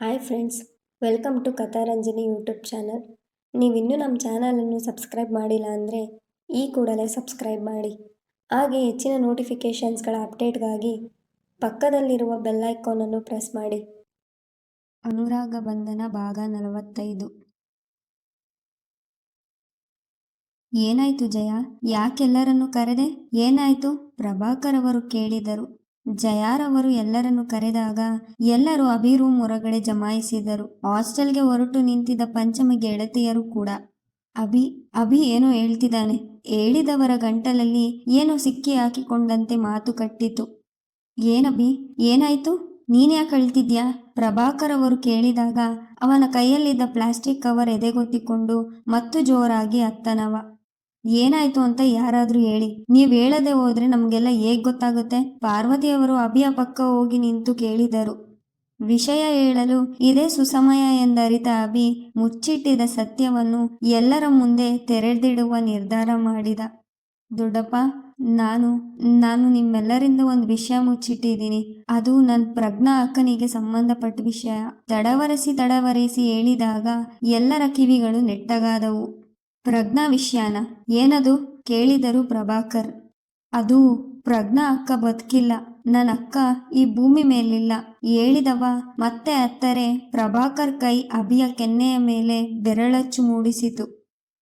Hi friends, welcome to Katharanjani YouTube channel. ನೀವಿನ್ನೂ ನಮ್ಮ ಚಾನಲನ್ನು ಸಬ್ಸ್ಕ್ರೈಬ್ ಮಾಡಿಲ್ಲ ಅಂದರೆ ಈ ಕೂಡಲೇ ಸಬ್ಸ್ಕ್ರೈಬ್ ಮಾಡಿ. ಹಾಗೆ ಹೆಚ್ಚಿನ ನೋಟಿಫಿಕೇಷನ್ಸ್ಗಳ ಅಪ್ಡೇಟ್ಗಾಗಿ ಪಕ್ಕದಲ್ಲಿರುವ ಬೆಲ್ ಐಕಾನನ್ನು ಪ್ರೆಸ್ ಮಾಡಿ. ಅನುರಾಗ ಬಂಧನ ಭಾಗ ನಲವತ್ತೈದು. ಏನಾಯ್ತು ಜಯ? ಯಾಕೆಲ್ಲರನ್ನು ಕರೆದೆ? ಏನಾಯ್ತು? ಪ್ರಭಾಕರ್ ಅವರು ಕೇಳಿದರು. ಜಯಾರವರು ಎಲ್ಲರನ್ನು ಕರೆದಾಗ ಎಲ್ಲರೂ ಅಭಿ ರೂಮ್ ಹೊರಗಡೆ ಜಮಾಯಿಸಿದರು. ಹಾಸ್ಟೆಲ್ಗೆ ಹೊರಟು ನಿಂತಿದ್ದ ಪಂಚಮ ಗೆಳತಿಯರು ಕೂಡ. ಅಭಿ ಅಭಿ ಏನೋ ಹೇಳ್ತಿದ್ದಾನೆ. ಹೇಳಿದವರ ಗಂಟಲಲ್ಲಿ ಏನೋ ಸಿಕ್ಕಿ ಹಾಕಿಕೊಂಡಂತೆ ಮಾತು ಕಟ್ಟಿತು. ಏನಭಿ ಏನಾಯ್ತು? ನೀನ್ಯಾಕೆ ಅಳ್ತಿದ್ಯಾ? ಪ್ರಭಾಕರ್ ಅವರು ಕೇಳಿದಾಗ ಅವನ ಕೈಯಲ್ಲಿದ್ದ ಪ್ಲಾಸ್ಟಿಕ್ ಕವರ್ ಎದೆಗೊತ್ತಿಕೊಂಡು ಮತ್ತು ಜೋರಾಗಿ ಅತ್ತನವ ಏನಾಯ್ತು ಅಂತ ಯಾರಾದ್ರೂ ಹೇಳಿ. ನೀವ್ ಹೇಳದೆ ಹೋದ್ರೆ ನಮ್ಗೆಲ್ಲ ಹೇಗ್ ಗೊತ್ತಾಗುತ್ತೆ? ಪಾರ್ವತಿಯವರು ಅಭಿಯ ಪಕ್ಕ ಹೋಗಿ ನಿಂತು ಕೇಳಿದರು. ವಿಷಯ ಹೇಳಲು ಇದೇ ಸುಸಮಯ ಎಂದರಿತ ಅಭಿ ಮುಚ್ಚಿಟ್ಟಿದ ಸತ್ಯವನ್ನು ಎಲ್ಲರ ಮುಂದೆ ತೆರೆದಿಡುವ ನಿರ್ಧಾರ ಮಾಡಿದ. ದೊಡ್ಡಪ್ಪ, ನಾನು ನಾನು ನಿಮ್ಮೆಲ್ಲರಿಂದ ಒಂದು ವಿಷಯ ಮುಚ್ಚಿಟ್ಟಿದ್ದೀನಿ. ಅದು ನನ್ನ ಪ್ರಜ್ಞಾ ಅಕ್ಕನಿಗೆ ಸಂಬಂಧಪಟ್ಟ ವಿಷಯ. ತಡವರಿಸಿ ತಡವರಿಸಿ ಹೇಳಿದಾಗ ಎಲ್ಲರ ಕಿವಿಗಳು ನೆಟ್ಟಗಾದವು. ಪ್ರಜ್ಞಾ ವಿಷಯನ. ಏನದು? ಕೇಳಿದರು ಪ್ರಭಾಕರ್. ಅದು, ಪ್ರಜ್ಞಾ ಅಕ್ಕ ಬದುಕಿಲ್ಲ. ನನ್ನ ಅಕ್ಕ ಈ ಭೂಮಿ ಮೇಲಿಲ್ಲ. ಹೇಳಿದವ, ಮತ್ತೆ ಅತ್ತರೆ. ಪ್ರಭಾಕರ್ ಕೈ ಅಭಿಯ ಕೆನ್ನೆಯ ಮೇಲೆ ಬೆರಳಚ್ಚು ಮೂಡಿಸಿತು.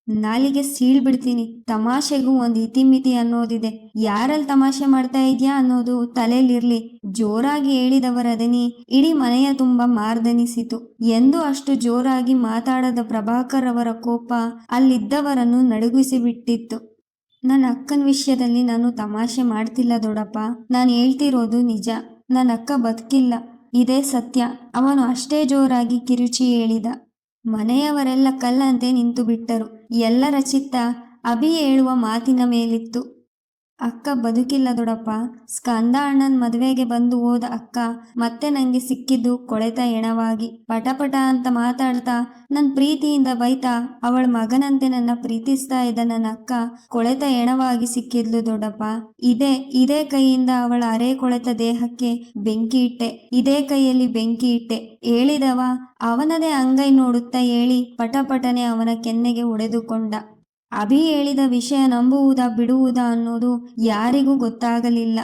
ನಾಲಿಗೆ ಸೀಳ್ ಬಿಡ್ತೀನಿ. ತಮಾಷೆಗೂ ಒಂದು ಇತಿಮಿತಿ ಅನ್ನೋದಿದೆ. ಯಾರಲ್ಲಿ ತಮಾಷೆ ಮಾಡ್ತಾ ಇದ್ಯಾ ಅನ್ನೋದು ತಲೆಯಲ್ಲಿರ್ಲಿ ಜೋರಾಗಿ ಹೇಳಿದವರ ದನಿ ಇಡೀ ಮನೆಯ ತುಂಬಾ ಮಾರ್ದನಿಸಿತು. ಎಂದು ಅಷ್ಟು ಜೋರಾಗಿ ಮಾತಾಡದ ಪ್ರಭಾಕರ್ ಅವರ ಕೋಪ ಅಲ್ಲಿದ್ದವರನ್ನು ನಡುಗಿಸಿಬಿಟ್ಟಿತ್ತು ನನ್ನ ಅಕ್ಕನ ವಿಷಯದಲ್ಲಿ ನಾನು ತಮಾಷೆ ಮಾಡ್ತಿಲ್ಲ ದೊಡ್ಡಪ್ಪ ನಾನು ಹೇಳ್ತಿರೋದು ನಿಜ. ನನ್ನ ಅಕ್ಕ ಬದುಕಿಲ್ಲ. ಇದೇ ಸತ್ಯ. ಅವನು ಅಷ್ಟೇ ಜೋರಾಗಿ ಕಿರುಚಿ ಹೇಳಿದ. ಮನೆಯವರೆಲ್ಲ ಕಲ್ಲಂತೆ ನಿಂತು ಬಿಟ್ಟರು. ಎಲ್ಲರ ಚಿತ್ತ ಅಭಿ ಹೇಳುವ ಮಾತಿನ ಮೇಲಿತ್ತು. ಅಕ್ಕ ಬದುಕಿಲ್ಲ ದೊಡಪ್ಪ. ಸ್ಕಂದ ಅಣ್ಣನ ಮದುವೆಗೆ ಬಂದು ಹೋದ ಅಕ್ಕ ಮತ್ತೆ ನಂಗೆ ಸಿಕ್ಕಿದ್ದು ಕೊಳೆತ ಎಣವಾಗಿ. ಪಟಪಟ ಅಂತ ಮಾತಾಡ್ತಾ ನನ್ನ ಪ್ರೀತಿಯಿಂದ ಬೈತಾ ಅವಳ ಮಗನಂತೆ ನನ್ನ ಪ್ರೀತಿಸ್ತಾ ಇದ್ದ ನನ್ನ ಅಕ್ಕ ಕೊಳೆತ ಎಣವಾಗಿ ಸಿಕ್ಕಿದ್ಲು ದೊಡ್ಡಪ್ಪ. ಇದೇ ಇದೇ ಕೈಯಿಂದ ಅವಳ ಅರೆ ಕೊಳೆತ ದೇಹಕ್ಕೆ ಬೆಂಕಿ ಇಟ್ಟೆ. ಇದೇ ಕೈಯಲ್ಲಿ ಬೆಂಕಿ ಇಟ್ಟೆ. ಹೇಳಿದವ, ಅವನದೇ ಅಂಗೈ ನೋಡುತ್ತಾ ಹೇಳಿ ಪಟಪಟನೆ ಅವನ ಕೆನ್ನೆಗೆ ಹೊಡೆದುಕೊಂಡ. ಅಭಿ ಹೇಳಿದ ವಿಷಯ ನಂಬುವುದಾ ಬಿಡುವುದಾ ಅನ್ನೋದು ಯಾರಿಗೂ ಗೊತ್ತಾಗಲಿಲ್ಲ.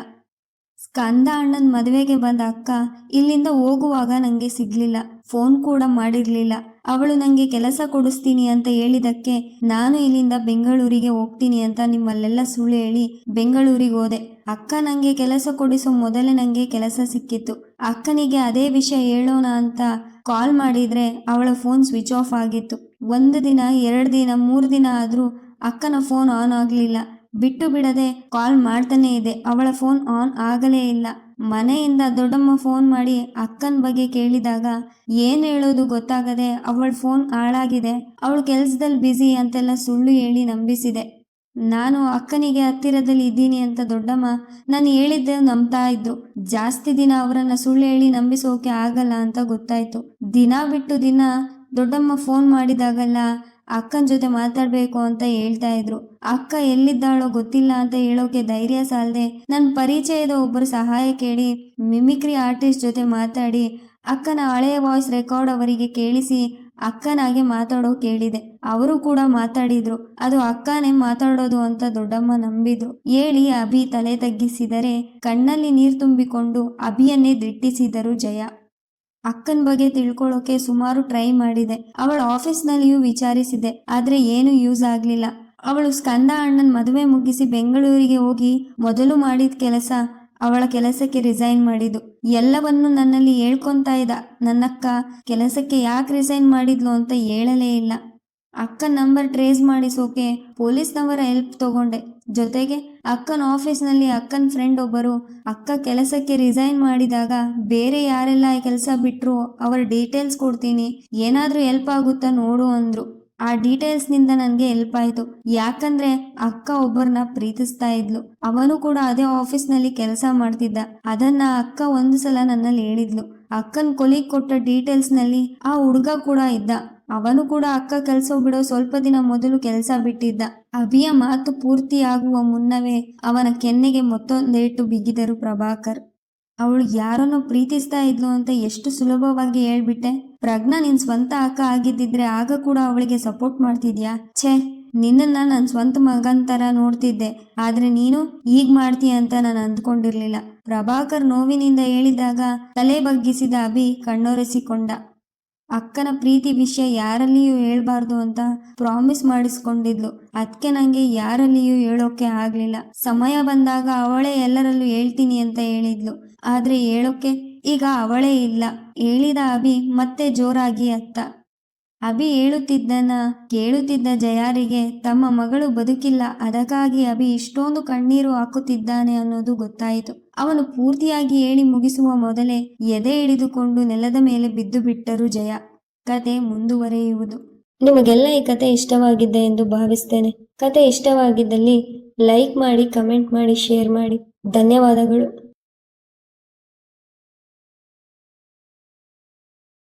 ಸ್ಕಂದ ಅಣ್ಣನ ಮದುವೆಗೆ ಬಂದ ಅಕ್ಕ ಇಲ್ಲಿಂದ ಹೋಗುವಾಗ ನನಗೆ ಸಿಗ್ಲಿಲ್ಲ. ಫೋನ್ ಕೂಡ ಮಾಡಿರ್ಲಿಲ್ಲ. ಅವಳು ನನಗೆ ಕೆಲಸ ಕೊಡಿಸ್ತೀನಿ ಅಂತ ಹೇಳಿದಕ್ಕೆ ನಾನು ಇಲ್ಲಿಂದ ಬೆಂಗಳೂರಿಗೆ ಹೋಗ್ತೀನಿ ಅಂತ ನಿಮ್ಮಲ್ಲೆಲ್ಲ ಸುಳ್ಳು ಹೇಳಿ ಬೆಂಗಳೂರಿಗೆ ಹೋದೆ. ಅಕ್ಕ ನನಗೆ ಕೆಲಸ ಕೊಡಿಸೋ ಮೊದಲೇ ನನಗೆ ಕೆಲಸ ಸಿಕ್ಕಿತ್ತು. ಅಕ್ಕನಿಗೆ ಅದೇ ವಿಷಯ ಹೇಳೋಣ ಅಂತ ಕಾಲ್ ಮಾಡಿದ್ರೆ ಅವಳ ಫೋನ್ ಸ್ವಿಚ್ ಆಫ್ ಆಗಿತ್ತು. ಒಂದು ದಿನ, ಎರಡು ದಿನ, ಮೂರು ದಿನ ಆದರೂ ಅಕ್ಕನ ಫೋನ್ ಆನ್ ಆಗಲಿಲ್ಲ. ಬಿಟ್ಟು ಬಿಡದೆ ಕಾಲ್ ಮಾಡ್ತಾನೆ ಇದೆ ಅವಳ ಫೋನ್ ಆನ್ ಆಗಲೇ ಇಲ್ಲ. ಮನೆಯಿಂದ ದೊಡ್ಡಮ್ಮ ಫೋನ್ ಮಾಡಿ ಅಕ್ಕನ ಬಗ್ಗೆ ಕೇಳಿದಾಗ ಏನು ಹೇಳೋದು ಗೊತ್ತಾಗದೆ ಅವಳ ಫೋನ್ ಹಾಳಾಗಿದೆ, ಅವಳು ಕೆಲಸದಲ್ಲಿ ಬ್ಯುಸಿ ಅಂತೆಲ್ಲ ಸುಳ್ಳು ಹೇಳಿ ನಂಬಿಸಿದೆ. ನಾನು ಅಕ್ಕನಿಗೆ ಹತ್ತಿರದಲ್ಲಿ ಇದ್ದೀನಿ ಅಂತ ದೊಡ್ಡಮ್ಮ ನಾನು ಹೇಳಿದ್ದೆ ನಂಬ್ತಾ ಇದ್ರು. ಜಾಸ್ತಿ ದಿನ ಅವರನ್ನ ಸುಳ್ಳು ಹೇಳಿ ನಂಬಿಸೋಕೆ ಆಗಲ್ಲ ಅಂತ ಗೊತ್ತಾಯ್ತು. ದಿನ ಬಿಟ್ಟು ದಿನ ದೊಡ್ಡಮ್ಮ ಫೋನ್ ಮಾಡಿದಾಗಲ್ಲ ಅಕ್ಕನ ಜೊತೆ ಮಾತಾಡಬೇಕು ಅಂತ ಹೇಳ್ತಾ ಇದ್ರು. ಅಕ್ಕ ಎಲ್ಲಿದ್ದಾಳೋ ಗೊತ್ತಿಲ್ಲ ಅಂತ ಹೇಳೋಕೆ ಧೈರ್ಯ ಸಾಲದೆ ನನ್ನ ಪರಿಚಯದ ಒಬ್ಬರು ಸಹಾಯ ಕೇಳಿ ಮಿಮಿಕ್ರಿ ಆರ್ಟಿಸ್ಟ್ ಜೊತೆ ಮಾತಾಡಿ ಅಕ್ಕನ ಹಳೆಯ ವಾಯ್ಸ್ ರೆಕಾರ್ಡ್ ಅವರಿಗೆ ಕೇಳಿಸಿ ಅಕ್ಕನಾಗೆ ಮಾತಾಡೋ ಕೇಳಿದೆ. ಅವರು ಕೂಡ ಮಾತಾಡಿದ್ರು. ಅದು ಅಕ್ಕನೇ ಮಾತಾಡೋದು ಅಂತ ದೊಡ್ಡಮ್ಮ ನಂಬಿದ್ರು. ಹೇಳಿ ಅಭಿ ತಲೆ ತಗ್ಗಿಸಿದರೆ ಕಣ್ಣಲ್ಲಿ ನೀರು ತುಂಬಿಕೊಂಡು ಅಭಿಯನ್ನೇ ದಿಟ್ಟಿಸಿದರು ಜಯ. ಅಕ್ಕನ ಬಗ್ಗೆ ತಿಳ್ಕೊಳ್ಳೋಕೆ ಸುಮಾರು ಟ್ರೈ ಮಾಡಿದೆ. ಅವಳ ಆಫೀಸ್ನಲ್ಲಿಯೂ ವಿಚಾರಿಸಿದೆ. ಆದ್ರೆ ಏನು ಯೂಸ್ ಆಗ್ಲಿಲ್ಲ. ಅವಳು ಸ್ಕಂದ ಅಣ್ಣನ ಮದುವೆ ಮುಗಿಸಿ ಬೆಂಗಳೂರಿಗೆ ಹೋಗಿ ಮೊದಲು ಮಾಡಿದ ಕೆಲಸ ಅವಳ ಕೆಲಸಕ್ಕೆ ರಿಸೈನ್ ಮಾಡಿದ್ದು. ಎಲ್ಲವನ್ನು ನನ್ನಲ್ಲಿ ಹೇಳ್ಕೊಂತ ಇದ್ದ. ನನ್ನಕ್ಕ, ಕೆಲಸಕ್ಕೆ ಯಾಕೆ ರಿಸೈನ್ ಮಾಡಿದ್ಲು? ಅಂತ ಹೇಳಲೇ ಇಲ್ಲ. ಅಕ್ಕನ ನಂಬರ್ ಟ್ರೇಸ್ ಮಾಡಿಸೋಕೆ ಪೊಲೀಸ್ನವರ ಹೆಲ್ಪ್ ತಗೊಂಡೆ. ಜೊತೆಗೆ ಅಕ್ಕನ ಆಫೀಸ್ನಲ್ಲಿ ಅಕ್ಕನ ಫ್ರೆಂಡ್ ಒಬ್ಬರು ಅಕ್ಕ ಕೆಲಸಕ್ಕೆ ರಿಸೈನ್ ಮಾಡಿದಾಗ ಬೇರೆ ಯಾರೆಲ್ಲ ಕೆಲಸ ಬಿಟ್ಟರು ಅವರ ಡೀಟೇಲ್ಸ್ ಕೊಡ್ತೀನಿ, ಏನಾದರೂ ಹೆಲ್ಪ್ ಆಗುತ್ತಾ ನೋಡು ಅಂದ್ರು. ಆ ಡೀಟೇಲ್ಸ್ನಿಂದ ನನಗೆ ಹೆಲ್ಪ್ ಆಯಿತು. ಯಾಕಂದ್ರೆ ಅಕ್ಕ ಒಬ್ಬರನ್ನ ಪ್ರೀತಿಸ್ತಾ ಇದ್ಲು. ಅವನು ಕೂಡ ಅದೇ ಆಫೀಸ್ನಲ್ಲಿ ಕೆಲಸ ಮಾಡ್ತಿದ್ದ. ಅದನ್ನ ಅಕ್ಕ ಒಂದು ಸಲ ನನ್ನಲ್ಲಿ ಹೇಳಿದ್ಲು. ಅಕ್ಕನ ಕೊಲಿಗ್ ಕೊಟ್ಟ ಡೀಟೇಲ್ಸ್ನಲ್ಲಿ ಆ ಹುಡುಗ ಕೂಡ ಇದ್ದ. ಅವನು ಕೂಡ ಅಕ್ಕ ಕೆಲಸ ಬಿಡೋ ಸ್ವಲ್ಪ ದಿನ ಮೊದಲು ಕೆಲಸ ಬಿಟ್ಟಿದ್ದ. ಅಭಿಯ ಮಾತು ಪೂರ್ತಿಯಾಗುವ ಮುನ್ನವೇ ಅವನ ಕೆನ್ನೆಗೆ ಮತ್ತೊಂದೇಟು ಬಿಗಿದರು ಪ್ರಭಾಕರ್. ಅವಳು ಯಾರನ್ನು ಪ್ರೀತಿಸ್ತಾ ಇದ್ಲು ಅಂತ ಎಷ್ಟು ಸುಲಭವಾಗಿ ಹೇಳ್ಬಿಟ್ಟೆ. ಪ್ರಜ್ಞಾ, ನಿನ್ ಸ್ವಂತ ಅಕ್ಕ ಆಗಿದ್ದಿದ್ರೆ ಆಗ ಕೂಡ ಅವಳಿಗೆ ಸಪೋರ್ಟ್ ಮಾಡ್ತಿದ್ಯಾ? ಛೇ, ನಿನ್ನನ್ನ ನನ್ನ ಸ್ವಂತ ಮಗನ್ ತರ ನೋಡ್ತಿದ್ದೆ. ಆದ್ರೆ ನೀನು ಈಗ ಮಾಡ್ತೀಯ ಅಂತ ನಾನು ಅಂದ್ಕೊಂಡಿರ್ಲಿಲ್ಲ. ಪ್ರಭಾಕರ್ ನೋವಿನಿಂದ ಹೇಳಿದಾಗ ತಲೆ ಬಗ್ಗಿಸಿದ ಅಭಿ ಕಣ್ಣೊರೆಸಿಕೊಂಡ. ಅಕ್ಕನ ಪ್ರೀತಿ ವಿಷಯ ಯಾರಲ್ಲಿಯೂ ಹೇಳ್ಬಾರ್ದು ಅಂತ ಪ್ರಾಮಿಸ್ ಮಾಡಿಸ್ಕೊಂಡಿದ್ಲು. ಅದಕ್ಕೆ ನಂಗೆ ಯಾರಲ್ಲಿಯೂ ಹೇಳೋಕೆ ಆಗ್ಲಿಲ್ಲ. ಸಮಯ ಬಂದಾಗ ಅವಳೇ ಎಲ್ಲರಲ್ಲೂ ಹೇಳ್ತೀನಿ ಅಂತ ಹೇಳಿದ್ಲು. ಆದ್ರೆ ಹೇಳೋಕೆ ಈಗ ಅವಳೇ ಇಲ್ಲ. ಹೇಳಿದ ಅಭಿ ಮತ್ತೆ ಜೋರಾಗಿ ಅತ್ತ. ಅಭಿ ಹೇಳುತ್ತಿದ್ದನ ಕೇಳುತ್ತಿದ್ದ ಜಯಾರಿಗೆ ತಮ್ಮ ಮಗಳು ಬದುಕಿಲ್ಲ. ಅದಕ್ಕಾಗಿ ಅಭಿ ಇಷ್ಟೊಂದು ಕಣ್ಣೀರು ಹಾಕುತ್ತಿದ್ದಾನೆ ಅನ್ನೋದು ಗೊತ್ತಾಯಿತು. ಅವನು ಪೂರ್ತಿಯಾಗಿ ಹೇಳಿ ಮುಗಿಸುವ ಮೊದಲೇ ಎದೆ ಹಿಡಿದುಕೊಂಡು ನೆಲದ ಮೇಲೆ ಬಿದ್ದು ಬಿಟ್ಟರು ಜಯ. ಕತೆ ಮುಂದುವರೆಯುವುದು. ನಿಮಗೆಲ್ಲ ಈ ಕತೆ ಇಷ್ಟವಾಗಿದೆ ಎಂದು ಭಾವಿಸ್ತೇನೆ. ಕತೆ ಇಷ್ಟವಾಗಿದ್ದಲ್ಲಿ ಲೈಕ್ ಮಾಡಿ, ಕಮೆಂಟ್ ಮಾಡಿ, ಶೇರ್ ಮಾಡಿ. ಧನ್ಯವಾದಗಳು.